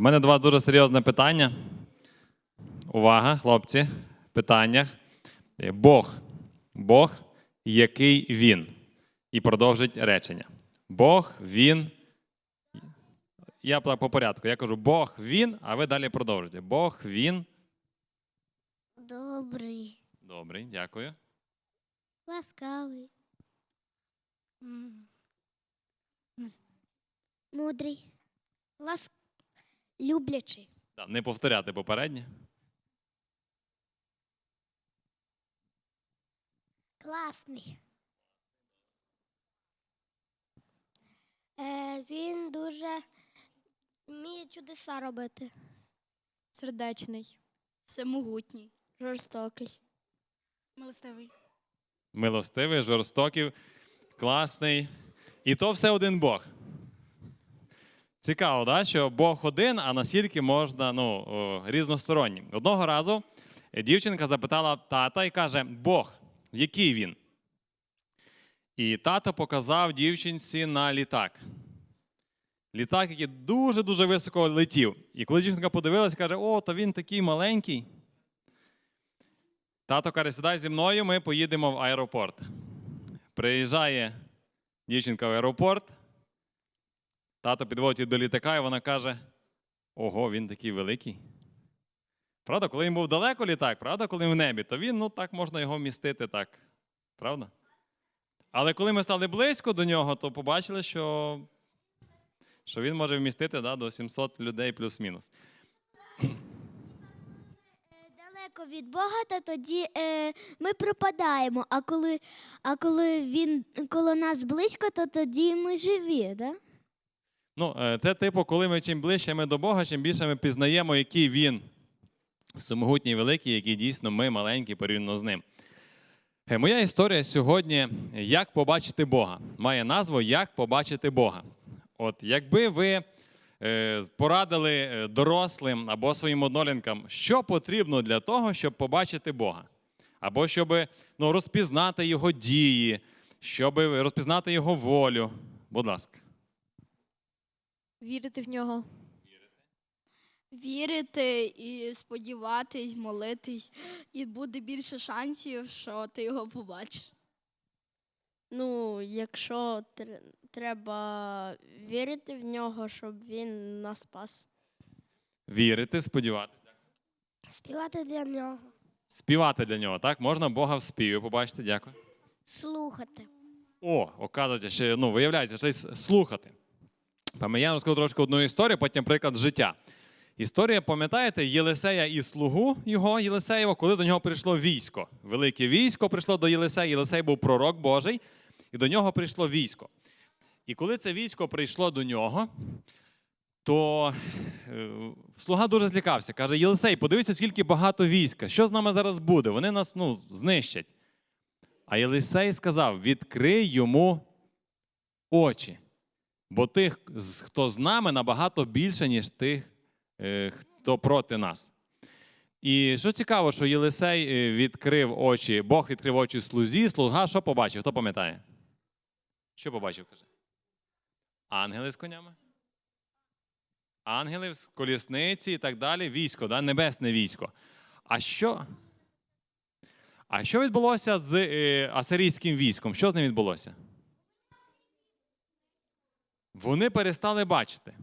У мене до вас дуже серйозне питання. Увага, хлопці. Питання. Бог. Бог, який він? І продовжить речення. Бог, він. Я по по порядку. Я кажу Бог, він, а ви далі продовжуєте. Бог, він. Добрий, Добрий, дякую. ласкавий, мудрий, лас... люблячий, Да, Не повторяти попереднє. класний. Е, він дуже вміє чудеса робити. Сердечний, всемогутній, Жорстокий. милостивий. Милостивий, жорстокий, класний. І то все один Бог. Цікаво, да? що Бог один, а наскільки можна ну, о. Одного разу дівчинка запитала тата і каже: Бог, який він? І тато показав дівчинці на літак. Літак, який дуже-дуже високо летів. І коли дівчинка подивилась, каже: О, то він такий маленький. Тато каже, сідай зі мною, ми поїдемо в аеропорт. Приїжджає дівчинка в аеропорт. Тато підводить до літака, і вона каже: Ого, він такий великий. Правда, коли він був далеко літак, правда, коли в небі, то він, ну так можна його вмістити так. Правда? Але коли ми стали близько до нього, то побачили, що, що він може вмістити да, до 700 людей плюс-мінус. Далеко від Бога, то тоді е, ми пропадаємо. А коли, а коли він коло нас близько, то тоді ми живі, да? Ну, е, це типу, коли ми чим ближче ми до Бога, чим більше ми пізнаємо, який він всемогутній великий, який дійсно ми маленькі порівняно з ним. Е, Моя історія сьогодні як побачити Бога. Має назву Як побачити Бога. От якби ви е, порадили дорослим або своїм однолінкам, що потрібно для того, щоб побачити Бога, або щоб ну, розпізнати його дії, щоб розпізнати його волю. Будь ласка. Вірити в нього. Вірити і сподіватись, молитись, і буде більше шансів, що ти його побачиш. Ну, якщо тр- треба вірити в нього, щоб він нас спас. Вірити, сподіватися. Співати для нього, Співати для нього, так? Можна Бога в співі побачити, дякую. слухати. О, оказується, ще ну, виявляється, ще й с- слухати. Пам'ятаю, розкажу трошки одну історію, потім приклад життя. Історія, пам'ятаєте, Єлисея і слугу його Єлисеєва, коли до нього прийшло військо. Велике військо прийшло до Єлисея. Єлисей був пророк Божий, і до нього прийшло військо. І коли це військо прийшло до нього, то е, слуга дуже злякався. Каже: Єлисей, подивися, скільки багато війська. Що з нами зараз буде? Вони нас ну, знищать. А Єлисей сказав: відкрий йому очі, бо тих, хто з нами, набагато більше, ніж тих, е, хто проти нас. І що цікаво, що Єлисей е, відкрив очі, Бог відкрив очі слузі, слуга що побачив? Хто пам'ятає? Що побачив? каже? Ангели з конями. Ангели з колісниці і так далі. Військо, да? небесне військо. А що? А що відбулося з е, асирійським військом? Що з ним відбулося? Вони перестали бачити.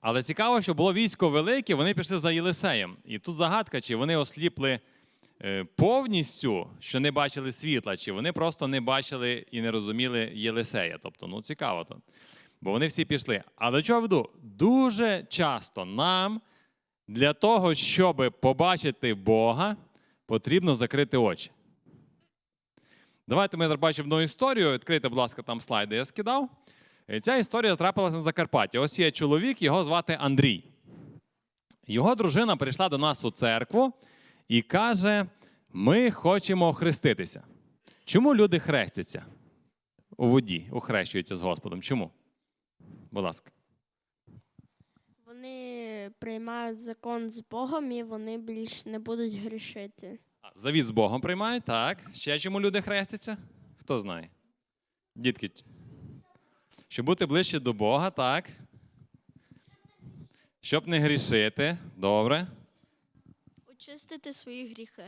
Але цікаво, що було військо велике, вони пішли за Єлисеєм. І тут загадка, чи вони осліпли е, повністю, що не бачили світла, чи вони просто не бачили і не розуміли Єлисея. Тобто, ну цікаво тут. Бо вони всі пішли. Але чого веду? Дуже часто нам для того, щоб побачити Бога, потрібно закрити очі. Давайте ми бачимо одну історію. Відкрийте, будь ласка, там слайди я скидав. Е, Ця історія трапилася на Закарпатті. Ось є чоловік, його звати Андрій. Його дружина прийшла до нас у церкву і каже: ми хочемо хреститися. Чому люди хрестяться у воді, охрещуються з Господом? Чому? Будь ласка. Вони приймають закон з Богом і вони більш не будуть грішити. Завіт з Богом приймають, так. Ще чому люди хрестяться? Хто знає? Дітки. Щоб бути ближче до Бога, так. Щоб не грішити, добре. Очистити свої гріхи.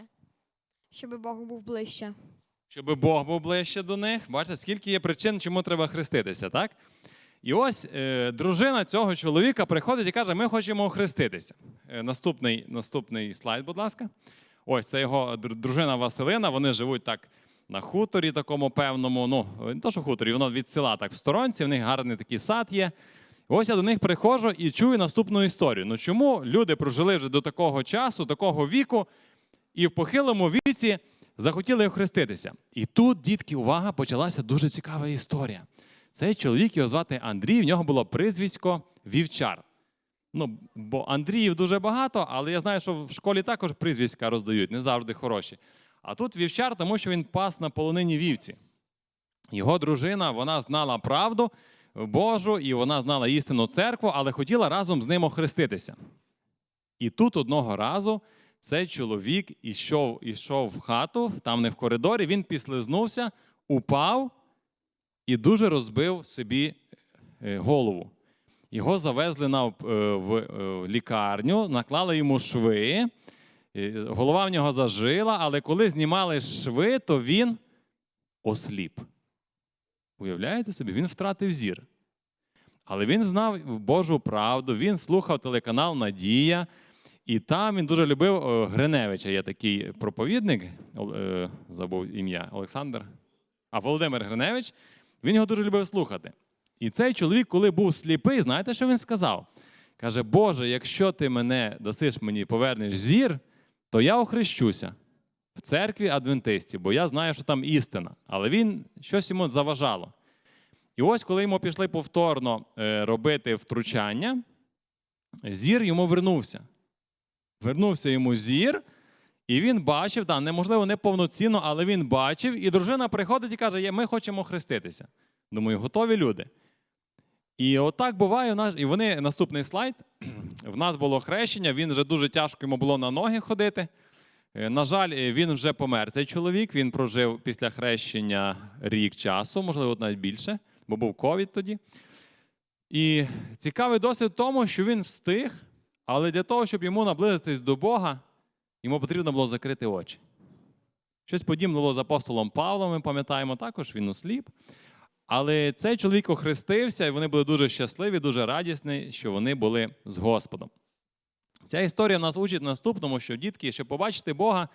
Щоб Бог був ближче. Щоб Бог був ближче до них. Бачите, скільки є причин, чому треба хреститися, так? І ось е, дружина цього чоловіка приходить і каже: ми хочемо охреститися. Е, наступний, наступний слайд, будь ласка. Ось це його дружина Василина. Вони живуть так на хуторі, такому певному. Ну, не то, що хуторі, воно від села так в сторонці, в них гарний такий сад є. Ось я до них приходжу і чую наступну історію. Ну чому люди прожили вже до такого часу, такого віку, і в похилому віці захотіли охреститися. І тут, дітки, увага, почалася дуже цікава історія. Цей чоловік його звати Андрій, в нього було прізвисько Вівчар. Ну, бо Андріїв дуже багато, але я знаю, що в школі також прізвиська роздають, не завжди хороші. А тут вівчар, тому що він пас на полонині вівці. Його дружина вона знала правду Божу, і вона знала істинну церкву, але хотіла разом з ним охреститися. І тут одного разу цей чоловік ішов, ішов в хату, там не в коридорі, він післизнувся, упав і дуже розбив собі е, голову. Його завезли на, е, в е, лікарню, наклали йому шви. Голова в нього зажила, але коли знімали шви, то він осліп. Уявляєте собі, він втратив зір. Але він знав Божу правду, він слухав телеканал Надія, і там він дуже любив е, Гриневича. Є такий проповідник, е, забув ім'я Олександр. А Володимир Гриневич, він його дуже любив слухати. І цей чоловік, коли був сліпий, знаєте, що він сказав? Каже: Боже, якщо ти мене дасиш мені, повернеш зір, то я охрещуся в церкві адвентистів, бо я знаю, що там істина. Але він щось йому заважало. І ось, коли йому пішли повторно е, робити втручання, зір йому вернувся. Вернувся йому зір, і він бачив, да, неможливо, не повноцінно, але він бачив, і дружина приходить і каже: ми хочемо хреститися. Думаю, готові люди. І отак буває. І вони наступний слайд. В нас було хрещення, він вже дуже тяжко йому було на ноги ходити. Е, На жаль, е, він вже помер. Цей чоловік він прожив після хрещення рік часу, можливо, навіть більше, бо був ковід тоді. І цікавий досвід в тому, що він встиг, але для того, щоб йому наблизитись до Бога, йому потрібно було закрити очі. Щось подібне було з апостолом Павлом, ми пам'ятаємо також, він осліп. Але цей чоловік охрестився, і вони були дуже щасливі, дуже радісні, що вони були з Господом. Ця історія нас учить наступному, що дітки, щоб побачити Бога,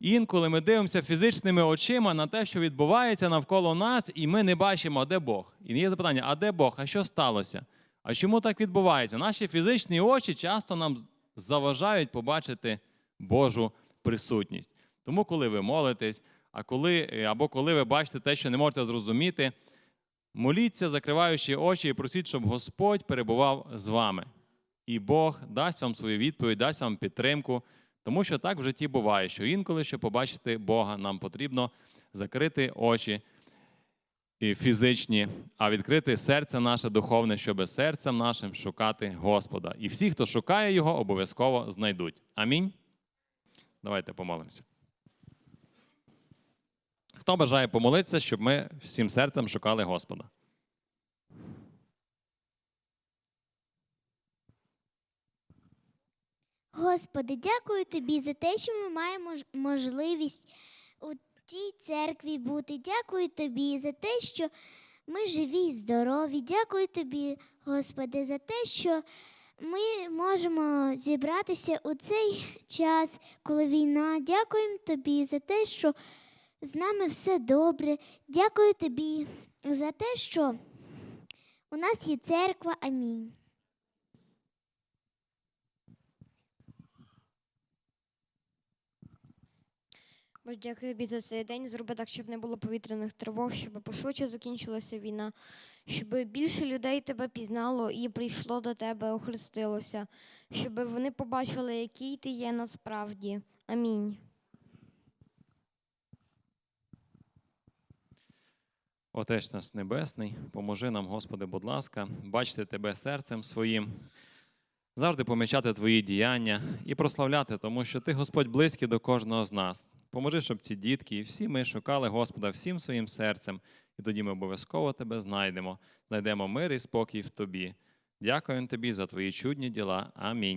інколи ми дивимося фізичними очима на те, що відбувається навколо нас, і ми не бачимо, де Бог. І є запитання: а де Бог? А що сталося? А чому так відбувається? Наші фізичні очі часто нам заважають побачити Божу присутність. Тому, коли ви молитесь, а коли, е, або коли ви бачите те, що не можете зрозуміти, моліться, закриваючи очі, і просіть, щоб Господь перебував з вами. І Бог дасть вам свою відповідь, дасть вам підтримку, тому що так в житті буває, що інколи, щоб побачити Бога, нам потрібно закрити очі і фізичні, а відкрити серце наше духовне, щоб серцем нашим шукати Господа. І всі, хто шукає Його, обов'язково знайдуть. Амінь. Давайте помолимося. Хто бажає помолитися, щоб ми всім серцем шукали Господа? Господи, дякую тобі за те, що ми маємо можливість у тій церкві бути. Дякую тобі за те, що ми живі і здорові. Дякую тобі, Господи, за те, що ми можемо зібратися у цей час, коли війна. Дякуємо тобі за те, що з нами все добре. Дякую тобі за те, що у нас є церква. Амінь. Боже, дякую тобі за цей день. Зроби так, щоб не було повітряних тривог, щоб пошвидше закінчилася війна, щоб більше людей тебе пізнало і прийшло до тебе, охрестилося, щоб вони побачили, який ти є насправді. Амінь. Отець наш Небесний, поможи нам, Господи, будь ласка, бачити Тебе серцем своїм, завжди помічати Твої діяння і прославляти, тому що Ти, Господь, близький до кожного з нас. Поможи, щоб ці дітки і всі ми шукали Господа всім своїм серцем, і тоді ми обов'язково Тебе знайдемо, знайдемо мир і спокій в Тобі. Дякуємо тобі за твої чудні діла. Амінь.